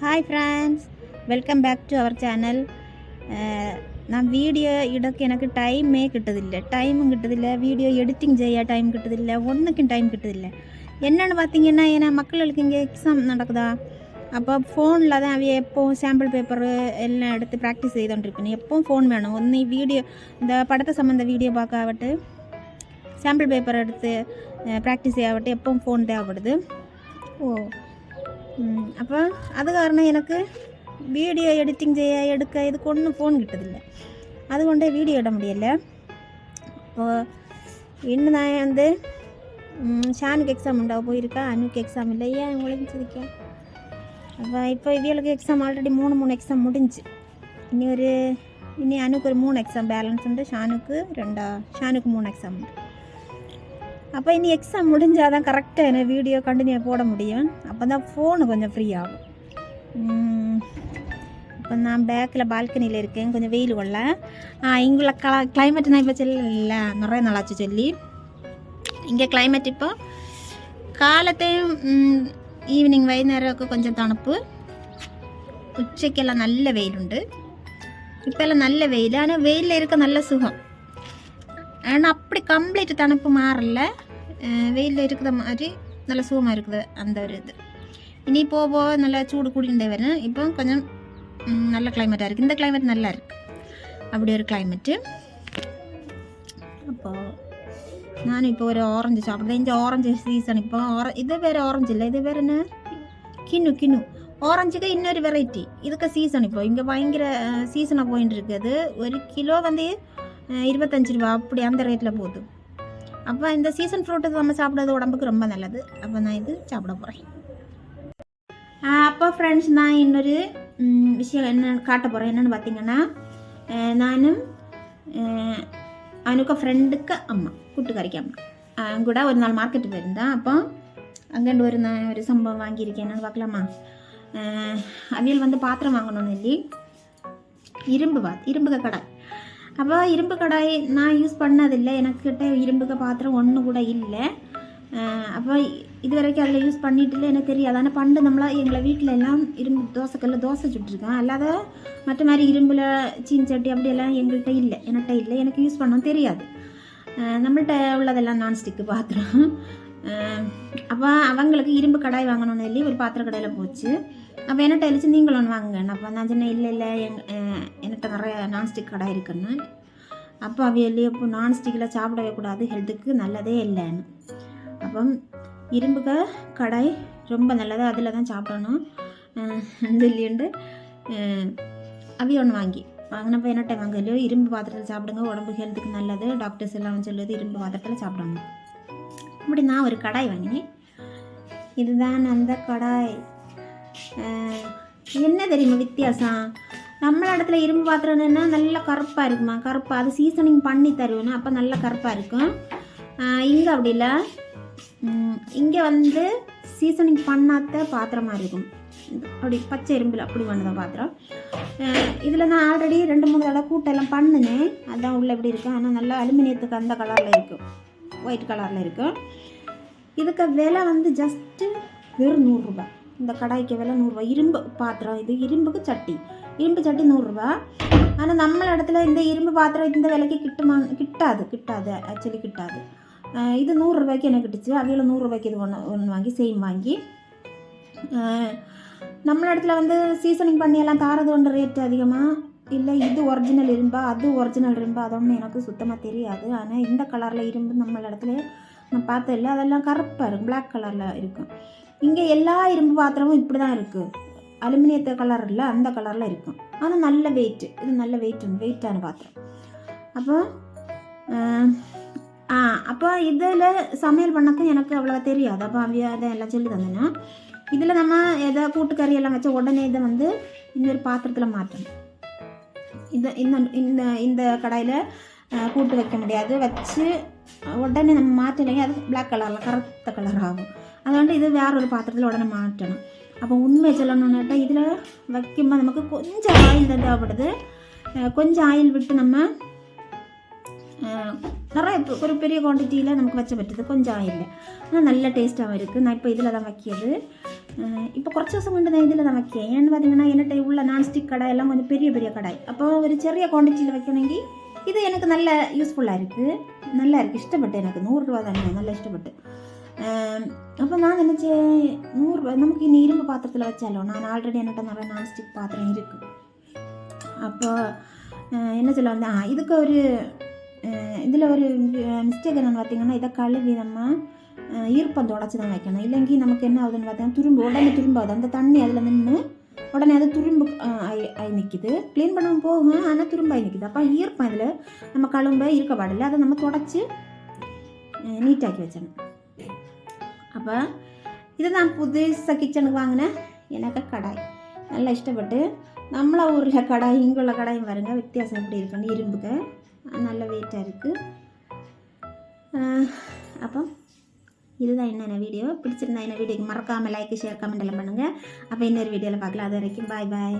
hi friends welcome back to our channel നാം video ഇടയ്ക്ക് എനിക്ക് ടൈമേ കിട്ടതില്ല ടൈമും കിട്ടതില്ല വീഡിയോ എഡിറ്റിംഗ് ചെയ്യാൻ ടൈം കിട്ടതില്ല ഒന്നിക്കും ടൈം കിട്ടതില്ല என்னன்னு பார்த்தீங்கன்னா ஏன்னா மக்களுக்கு இங்கே எக்ஸாம் நடக்குதா அப்போ ஃபோனில் தான் அவைய எப்போவும் சாம்பிள் பேப்பர் எல்லாம் எடுத்து ப்ராக்டிஸ் செய்தோண்டிருக்கணும் எப்பவும் ஃபோன் வேணும் ஒன்று வீடியோ இந்த படத்தை சம்மந்த வீடியோ பார்க்க ஆகட்டு சாம்பிள் பேப்பர் எடுத்து ப்ராக்டிஸ் செய்யாவட்டு எப்பவும் ஃபோன் தேவைப்படுது ஓ ம், அப்போ அது காரணம் எனக்கு வீடியோ எடிட்டிங் செய்ய எடுக்க இதுக்கு ஒன்றும் ஃபோன் கிட்டதில்ல അതുകൊണ്ട് വീഡിയോ ഇടാൻ முடியல അപ്പോൾ ഇന്ന് ഞാൻ வந்து ம், ஷானுக்கு எக்ஸாம் உண்டாக போயிருக்கா அனுக்கு எக்ஸாம் இல்லை ஏன் ஒழிஞ்சிருக்கேன் அப்போ இப்போ இவளுக்கு எக்ஸாம் ஆல்ரெடி மூணு மூணு எக்ஸாம் முடிஞ்சு இனி ஒரு இனி அனுக்கு ஒரு மூணு எக்ஸாம் பேலன்ஸ் உண்டு ஷானுக்கு ரெண்டா ஷானுக்கு மூணு எக்ஸாம் உண்டு அப்போ இனி எக்ஸாம் முடிஞ்சால் தான் கரெக்டாக என்ன வீடியோ கண்டினியூ போட முடியும் அப்போ தான் ஃபோனு கொஞ்சம் ஃப்ரீ ஆகும் இப்போ நான் பேக்கில் பால்கனியில் இருக்கேன் கொஞ்சம் வெயில் கொள்ள இங்குள்ள க கிளைமேட் நான் இப்போ சொல்லல நிறைய நாளாச்சு சொல்லி இங்கே கிளைமேட் இப்போ காலத்தையும் ஈவினிங் വൈകുന്നേരമൊക്കെ கொஞ்சம் തണുപ്പ് ഉച്ചയ്ക്കെല്ലാം നല്ല വെയിലുണ്ട് ഇപ്പം എല്ലാം നല്ല വെയിൽ ஆனால் வெயிலில் இருக்க நல்ல சுகம் ஆனால் அப்படி கம்ப்ளீட் தனப்பு மாறல. வெயிலில் இருக்கிற மாதிரி நல்ல சுகமாக இருக்குது அந்த ஒரு இது. இனி போக போக நல்லா சூடு கூடிண்டே வரும் இப்போ கொஞ்சம் நல்ல கிளைமேட்டாக இருக்குது இந்த கிளைமேட் நல்லா இருக்குது அப்படி ஒரு கிளைமேட்டு அப்போது நான் இப்போ ஒரு ஆரஞ்சு சாப்பிட்றேன். இந்த ஆரஞ்சு சீசன் இப்போ ஆர இது வேறு ஆரஞ்சு இல்லை. இது வேறு என்ன? கிண்ணு கிண்ணு. ஆரஞ்சுக்கு இன்னொரு வெரைட்டி இதுக்கு சீசன் இப்போ. இங்கே பயங்கர சீசனாக போயின்னு இருக்குது ஒரு கிலோ வந்து இருபத்தஞ்சி ரூபா அப்படி அந்த ரேட்டில் போகுது. அப்போ இந்த சீசன் ஃப்ரூட்டு நம்ம சாப்பிட்றது உடம்புக்கு ரொம்ப நல்லது. அப்போ நான் இது சாப்பிட போகிறேன் அப்போ ஃப்ரெண்ட்ஸ் நான் இன்னொரு விஷயம் என்ன காட்ட போகிறேன் என்னென்னு பார்த்தீங்கன்னா நானும் அவனுக்கு ஃப்ரெண்டுக்கு அம்மா கூட்டுக்காரிக்கு அம்மா. அவன் கூட ஒரு நாள் மார்க்கெட்டு போயிருந்தேன். அப்போ அங்கேண்டு ஒரு நான் ஒரு சம்பவம் வாங்கியிருக்கேன். என்னென்னு பார்க்கலாமா? அவியல் வந்து பாத்திரம் வாங்கணும்னு சொல்லி இரும்பு பா இரும்புக கடை. அப்போ இரும்பு கடாய் நான் யூஸ் பண்ணதில்லை. எனக்கிட்ட இரும்புக்கு பாத்திரம் ஒன்று கூட இல்லை. அப்போ இது வரைக்கும் அதில் யூஸ் பண்ணிட்டு இல்லை. எனக்கு தெரியாது. ஆனால் பண்டு நம்மளா எங்களை வீட்டில் எல்லாம் இரும்பு தோசைக்கல்ல தோசை சுட்டுருக்கேன் அல்லாத மற்ற மாதிரி இரும்பில் சீன் சட்டி அப்படியெல்லாம் எங்கள்கிட்ட இல்லை. என்கிட்ட இல்லை. எனக்கு யூஸ் பண்ண தெரியாது. நம்மள்கிட்ட உள்ளதெல்லாம் நான்ஸ்டிக்கு பாத்திரம். அப்போ அவங்களுக்கு இரும்பு கடாய் வாங்கணும்னு சொல்லி ஒரு பாத்திர கடையில் போச்சு. அப்போ என்னட்ட எழுச்சி நீங்களும் ஒன்று வாங்குங்க. அப்போ நான் சொன்னேன் இல்லை இல்லை எங் என்கிட்ட நிறைய நான்ஸ்டிக் கடாய் இருக்குன்னு. அப்போ அவ இல்லையே இப்போ நான்ஸ்டிக்கில் சாப்பிடவே கூடாது ஹெல்த்துக்கு நல்லதே இல்லைன்னு. அப்போ இரும்புக கடாய் ரொம்ப நல்லது அதில் தான் சாப்பிடணும். சொல்லிண்டு அவி ஒன்று வாங்கி. வாங்கினப்போ என்ன டைம் வாங்கலையோ இரும்பு பாத்திரத்தில் சாப்பிடுங்க உடம்பு ஹெல்த்துக்கு நல்லது. டாக்டர்ஸ் எல்லாம் சொல்லுது இரும்பு பாத்திரத்தில் சாப்பிடணும். அப்படி நான் ஒரு கடாய் வாங்கினேன். இதுதான் அந்த கடாய். என்ன தெரியுமா வித்தியாசம்? நம்மள இடத்துல இரும்பு பாத்திரம்னா நல்லா கருப்பாக இருக்குமா? கருப்பாக அது சீசனிங் பண்ணி தருவேன் அப்போ நல்லா கருப்பாக இருக்கும். இங்கே அப்படி இல்லை. இங்கே வந்து சீசனிங் பண்ணாத பாத்திரமாக இருக்கும். அப்படி பச்சை இரும்பில் அப்படி பண்ணத பாத்திரம். இதில் நான் ஆல்ரெடி ரெண்டு மூணு தடவை கூட்டெல்லாம் பண்ணினேன். அதான் உள்ளே எப்படி இருக்கும் ஆனால் நல்லா அலுமினியத்துக்கு அந்த கலரில் இருக்கும் ஒயிட் கலரில் இருக்கும் இதுக்கு விலை வந்து ஜஸ்ட்டு வெறும் நூறுரூபா இந்த கடாய்க்கு விலை நூறுரூவா இரும்பு பாத்திரம் இது இரும்புக்கு சட்டி. இரும்பு சட்டி நூறுரூவா ஆனால் நம்மள இடத்துல இந்த இரும்பு பாத்திரம் இந்த விலைக்கு கிட்டுமா கிட்டாது கிட்டாது ஆக்சுவலி கிட்டாது. இது நூறுரூபாய்க்கு எனக்கு கிட்டுச்சு. அவையில் நூறுரூபாய்க்கு இது ஒன்று ஒன்று வாங்கி சேம் வாங்கி. அஹ் நம்மள இடத்துல வந்து சீசனிங் பண்ணி எல்லாம் தாரது ஒன்று ரேட் அதிகமாக இல்லை இது ஒரிஜினல் இரும்பா அது ஒரிஜினல் இரும்பா அதொன்றும் எனக்கு சுத்தமாக தெரியாது. ஆனால் இந்த கலரில் இரும்பு நம்மள இடத்துல நான் பார்த்ததில்ல அதெல்லாம் கருப்பாக இருக்கும் பிளாக் கலரில் இருக்கும். இங்கே எல்லா இரும்பு பாத்திரமும் இப்படி தான் இருக்குது அலுமினியத்தை கலர் இல்லை அந்த கலரில் இருக்கும். ஆனால் நல்ல வெயிட்டு இது நல்ல வெயிட் வெயிட்டான பாத்திரம். அப்போ ஆ அப்போ இதில் சமையல் பண்ணக்கும் எனக்கு அவ்வளோவா தெரியாது. அப்போ அவிய அதை எல்லாம் சொல்லி தந்தேன்னா இதில் நம்ம எதாவது கூட்டுக்கறி எல்லாம் வச்ச உடனே இதை வந்து இன்னொரு பாத்திரத்தில் மாற்றணும். இந்த இந்த இந்த இந்த கடாயில் கூட்டு வைக்க முடியாது. வச்சு உடனே நம்ம மாற்றினீங்க அது பிளாக் கலரில் கருத்த கலர் ஆகும். அதனால இது வேற ஒரு பாத்திரத்தில் உடனே மாற்றணும். அப்போ உண்மை சொல்லணும்னாட்டா இதில் வைக்கும்போது நமக்கு கொஞ்சம் ஆயில் தான் தேவைப்படுது கொஞ்சம் ஆயில் விட்டு நம்ம நிறைய ஒரு பெரிய குவான்டிட்டியில் நமக்கு வச்ச பറ്റുது கொஞ்சம் இல்லை ஆனால் நல்ல டேஸ்ட்டாகவும் இருக்குது நான் இப்போ இதில் தான் வைக்கிது இப்போ குறச்சு ദിവസം കൊണ്ട് நான் இதில் தான் வைக்கிறேன் ஏன்னு பார்த்தீங்கன்னா என்கிட்ட உள்ள நான்ஸ்டிக் கடாய் எல்லாம் கொஞ்சம் பெரிய பெரிய கடாய் அப்போ ஒரு ചെറിയ குவான்டிட்டியில் வைக்கணுங்கி ഇത് എനിക്ക് നല്ല യൂസ്ഫുള്ളാக இருக்குது நல்லா இருக்குது இஷ்டப்பட்டு எனக்கு நூறுரூவா தானே நல்லா இஷ்டப்பட்டு അപ്പോൾ நான் நினச்சேன் நூறுரூவா நமக்கு இனி இரும்பு பாத்திரத்தில் வச்சாலோ நான் ஆல்ரெடி என்கிட்ட நிறைய நான் ஸ்டிக் பாத்திரம் இருக்குது அப்போ என்ன சொல்ல வந்தேன் இதுக்கு ஒரு இதில் ஒரு மிஸ்டேக் என்னென்னு பார்த்தீங்கன்னா இதை கழுவி நம்ம ஈர்ப்பம் தொடச்சி தான் வைக்கணும். இல்லைங்கி நமக்கு என்ன ஆகுதுன்னு பார்த்தீங்கன்னா துரும்பு உடனே துரும்பாது. அந்த தண்ணி அதில் நின்று உடனே அது துரும்பு அஹ், ஆகி நிற்கிது க்ளீன் பண்ணாமல் போகும் ஆனால் துரும்பாகி நிற்கிது அப்போ ஈர்ப்பம் இதில் நம்ம கழும்ப இருக்க பாடில்லை. அதை நம்ம தொடச்சி நீட்டாக்கி வச்சிடணும். அப்போ இதை நான் புதுசாக கிச்சனுக்கு வாங்கினேன் எனக்கு கடாய். நல்லா இஷ்டப்பட்டு நம்மள ஊரில் கடாய் இங்குள்ள கடாயும் பாருங்க வித்தியாசம் எப்படி இருக்குன்னு இரும்புக்கு. நல்ல வெயிட்டாக இருக்குது அப்போ இதுதான் என்னென்ன வீடியோ பிடிச்சிருந்தா என்ன வீடியோக்கு மறக்காமல் லைக் ஷேர் கமெண்ட் எல்லாம் பண்ணுங்கள் அப்போ இன்னொரு வீடியோவில் பார்க்கலாம். அது வரைக்கும் பாய் பாய்